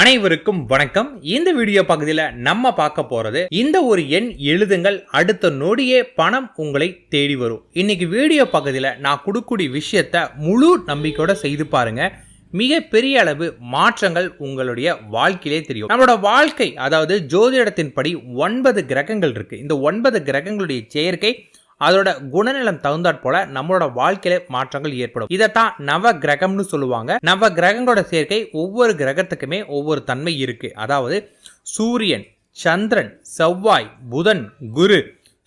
அனைவருக்கும் வணக்கம். இந்த வீடியோ பகுதியில் நம்ம பார்க்க போறது இந்த ஒரு எண் எழுதுங்கள் அடுத்த நொடியே பணம் உங்களை தேடி வரும். இன்னைக்கு வீடியோ பகுதியில் நான் கொடுக்கூடிய விஷயத்த முழு நம்பிக்கையோட செய்து பாருங்க. மிக பெரிய அளவு மாற்றங்கள் உங்களுடைய வாழ்க்கையிலே தெரியும். நம்மளோட வாழ்க்கை அதாவது ஜோதிடத்தின்படி ஒன்பது கிரகங்கள் இருக்கு. இந்த ஒன்பது கிரகங்களுடைய சேர்க்கை அதோட குணநலம் தகுந்தாற் போல நம்மளோட வாழ்க்கையில மாற்றங்கள் ஏற்படும். இதைத்தான் நவ கிரகம்னு சொல்லுவாங்க. நவ கிரகங்களோட சேர்க்கை ஒவ்வொரு கிரகத்துக்குமே ஒவ்வொரு தன்மை இருக்கு. அதாவது சூரியன் சந்திரன் செவ்வாய் புதன் குரு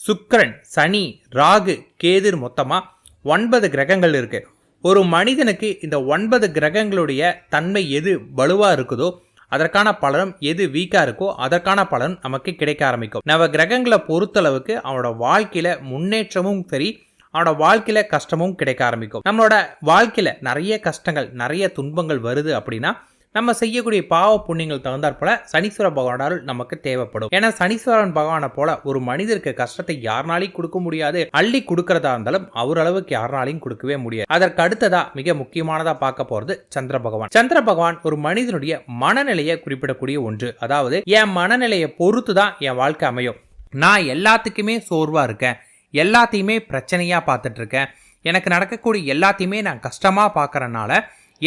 சுக்கரன் சனி ராகு கேதுர் மொத்தமா ஒன்பது கிரகங்கள் இருக்கு. ஒரு மனிதனுக்கு இந்த ஒன்பது கிரகங்களுடைய தன்மை எது வலுவா இருக்குதோ அதற்கான பலனும் எது வீக்காக இருக்கோ அதற்கான பலன் நமக்கு கிடைக்க ஆரம்பிக்கும். நவ கிரகங்களை பொறுத்தளவுக்கு அவனோட வாழ்க்கையில முன்னேற்றமும் சரி அவனோட வாழ்க்கையில கஷ்டமும் கிடைக்க ஆரம்பிக்கும். நம்மளோட வாழ்க்கையில நிறைய கஷ்டங்கள் நிறைய துன்பங்கள் வருது அப்படின்னா நம்ம செய்யக்கூடிய பாவ புண்ணியங்கள் தகுந்தாற் போல சனீஸ்வர பகவானால் நமக்கு தேவைப்படும். ஏன்னா சனீஸ்வரன் பகவானை போல ஒரு மனிதருக்கு கஷ்டத்தை யாருனாலையும் கொடுக்க முடியாது. அள்ளி கொடுக்கறதா இருந்தாலும் அவர் அளவுக்கு யாருனாலையும் கொடுக்கவே முடியாது. அதற்கு அடுத்ததா மிக முக்கியமானதா பார்க்க போறது சந்திர பகவான். சந்திர பகவான் ஒரு மனிதனுடைய மனநிலையை குறிப்பிடக்கூடிய ஒன்று. அதாவது என் மனநிலையை பொறுத்து தான் என் வாழ்க்கை அமையும். நான் எல்லாத்துக்குமே சோர்வா இருக்கேன். எல்லாத்தையுமே பிரச்சனையா பார்த்துட்டு இருக்கேன். எனக்கு நடக்கக்கூடிய எல்லாத்தையுமே நான் கஷ்டமா பார்க்கறனால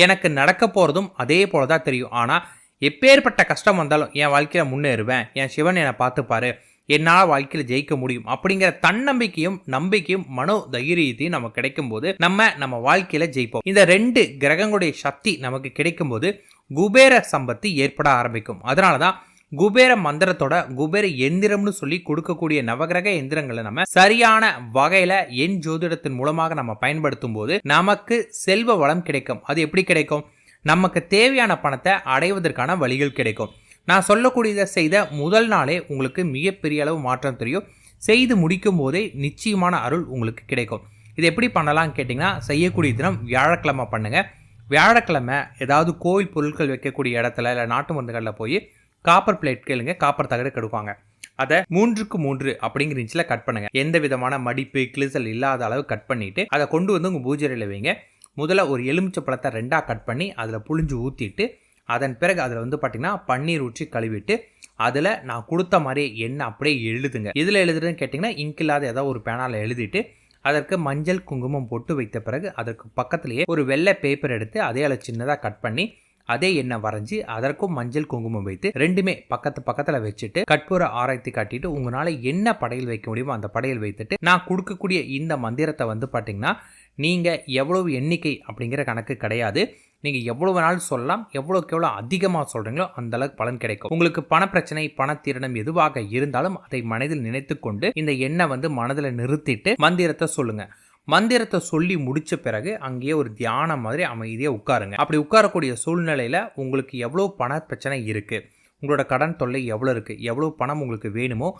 எனக்கு நடக்க போகிறதும் அதே போல தான் தெரியும். ஆனால் எப்பேற்பட்ட கஷ்டம் வந்தாலும் என் வாழ்க்கையில் முன்னேறுவேன். என் சிவன் என்னை பார்த்துப்பாரு. என்னால் வாழ்க்கையில் ஜெயிக்க முடியும். அப்படிங்கிற தன்னம்பிக்கையும் நம்பிக்கையும் மனோ தைரியத்தையும் நம்ம கிடைக்கும் போது நம்ம நம்ம வாழ்க்கையில் ஜெயிப்போம். இந்த ரெண்டு கிரகங்களுடைய சக்தி நமக்கு கிடைக்கும் போது குபேர சம்பத்து ஏற்பட ஆரம்பிக்கும். அதனால தான் குபேர மந்திரத்தோட குபேர எந்திரம்னு சொல்லி கொடுக்கக்கூடிய நவகிரக எந்திரங்களை நம்ம சரியான வகையில என் ஜோதிடத்தின் மூலமாக நம்ம பயன்படுத்தும் போது நமக்கு செல்வ வளம் கிடைக்கும். அது எப்படி கிடைக்கும்? நமக்கு தேவையான பணத்தை அடைவதற்கான வழிகள் கிடைக்கும். நான் சொல்லக்கூடியதை செய்த முதல் நாளே உங்களுக்கு மிகப்பெரிய அளவு மாற்றம் தெரியும். செய்து முடிக்கும் போதே நிச்சயமான அருள் உங்களுக்கு கிடைக்கும். இது எப்படி பண்ணலாம் கேட்டிங்கன்னா செய்யக்கூடிய தினம் வியாழக்கிழமை பண்ணுங்கள் வியாழக்கிழமை ஏதாவது கோவில் பொருட்கள் வைக்கக்கூடிய இடத்துல இல்லை நாட்டு மருந்துகளில் போய் காப்பர் பிளேட் கேளுங்க காப்பர் தகடு கெடுப்பாங்க. அதை மூன்றுக்கு மூன்று அப்படிங்கிற இன்ச்சில் கட் பண்ணுங்க. எந்த விதமான மடிப்பு கிளிசல் இல்லாத அளவு கட் பண்ணிட்டு அதை கொண்டு வந்து உங்கள் பூஜையில் வைங்க. முதல்ல ஒரு எலுமிச்சை பழத்தை ரெண்டாக கட் பண்ணி அதில் புளிஞ்சு ஊற்றிட்டு அதன் பிறகு அதில் வந்து பார்த்தீங்கன்னா பன்னீர் ஊற்றி கழுவிட்டு அதில் நான் கொடுத்த மாதிரி எண்ணெய் அப்படியே எழுதுங்க. இதில் எழுதுறதுன்னு கேட்டிங்கன்னா இங்க் இல்லாத ஏதாவது ஒரு பேனாவில் எழுதிட்டு அதற்கு மஞ்சள் குங்குமம் போட்டு வைத்த பிறகு அதற்கு பக்கத்துலேயே ஒரு வெள்ளை பேப்பர் எடுத்து அதே அளவு சின்னதாக கட் பண்ணி அதே எண்ணெய் வரைஞ்சி அதற்கும் மஞ்சள் குங்குமம் வைத்து ரெண்டுமே பக்கத்து பக்கத்தில் வச்சுட்டு கற்பூர ஆராய்ச்சி காட்டிட்டு உங்களால் என்ன படையல் வைக்க முடியுமோ அந்த படையல் வைத்துட்டு நான் கொடுக்கக்கூடிய இந்த மந்திரத்தை வந்து பார்த்தீங்கன்னா நீங்கள் எவ்வளவு எண்ணிக்கை அப்படிங்கிற கணக்கு கிடையாது. நீங்கள் எவ்வளவு நாள் சொல்லலாம். எவ்வளோக்கு எவ்வளோ அதிகமாக சொல்கிறீங்களோ அந்த அளவுக்கு பலன் கிடைக்கும். உங்களுக்கு பண பிரச்சனை பணத்திரணம் எதுவாக இருந்தாலும் அதை மனதில் நினைத்து கொண்டு இந்த எண்ணெய் வந்து மனதில் நிறுத்திட்டு மந்திரத்தை சொல்லுங்கள் மந்திரத்தை சொல்லி முடித்த பிறகு அங்கேயே ஒரு தியானம் மாதிரி அமைதியாக உட்காருங்க. அப்படி உட்காரக்கூடிய சூழ்நிலையில் உங்களுக்கு எவ்வளோ பண பிரச்சனை இருக்குது உங்களோட கடன் தொல்லை எவ்வளோ இருக்குது எவ்வளோ பணம் உங்களுக்கு வேணுமோ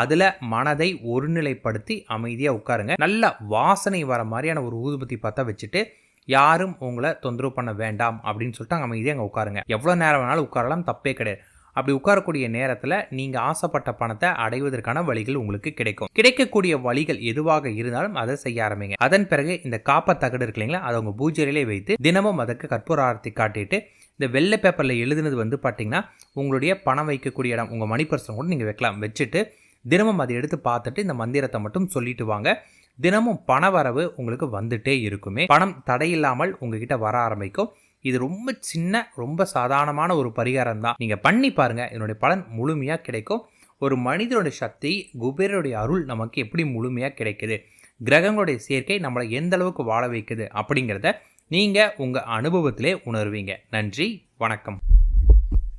அதில் மனதை ஒருநிலைப்படுத்தி அமைதியாக உட்காருங்க. நல்ல வாசனை வர மாதிரியான ஒரு ஊதுபத்தி பார்த்தா வச்சுட்டு யாரும் உங்களை தொந்தரவு பண்ண வேண்டாம் அப்படின்னு சொல்லிட்டு அங்கே அமைதியாக அங்கே உட்காருங்க. எவ்வளோ நேரம் வேணாலும் உட்காரலாம் தப்பே கிடையாது. அப்படி உட்காரக்கூடிய நேரத்தில் நீங்கள் ஆசைப்பட்ட பணத்தை அடைவதற்கான வழிகள் உங்களுக்கு கிடைக்கும். கிடைக்கக்கூடிய வழிகள் எதுவாக இருந்தாலும் அதை செய்ய ஆரம்பிங்க. அதன் பிறகு இந்த காப்ப தகடு இருக்கு இல்லைங்களா அதை உங்கள் பூஜையிலே வைத்து தினமும் அதற்கு கற்பூர ஆரத்தி காட்டிட்டு இந்த வெள்ளை பேப்பரில் எழுதுனது வந்து பார்த்தீங்கன்னா உங்களுடைய பணம் வைக்கக்கூடிய இடம் உங்கள் மணி பர்சன் கூட நீங்கள் வைக்கலாம். வச்சுட்டு தினமும் அதை எடுத்து பார்த்துட்டு இந்த மந்திரத்தை மட்டும் சொல்லிட்டு வாங்க. தினமும் பண வரவு உங்களுக்கு வந்துட்டே இருக்குமே. பணம் தடையில்லாமல் உங்ககிட்ட வர ஆரம்பிக்கும். இது ரொம்ப சின்ன ரொம்ப சாதாரணமான ஒரு பரிகாரம் தான் நீங்கள் பண்ணி பாருங்கள் இதனுடைய பலன் முழுமையாக கிடைக்கும். ஒரு மனிதனுடைய சக்தி குபேரனுடைய அருள் நமக்கு எப்படி முழுமையாக கிடைக்குது? கிரகங்களுடைய சேர்க்கை நம்மளை எந்த அளவுக்கு வாழ வைக்குது? அப்படிங்கிறத நீங்கள் உங்கள் அனுபவத்திலே உணர்வீங்க. நன்றி வணக்கம்.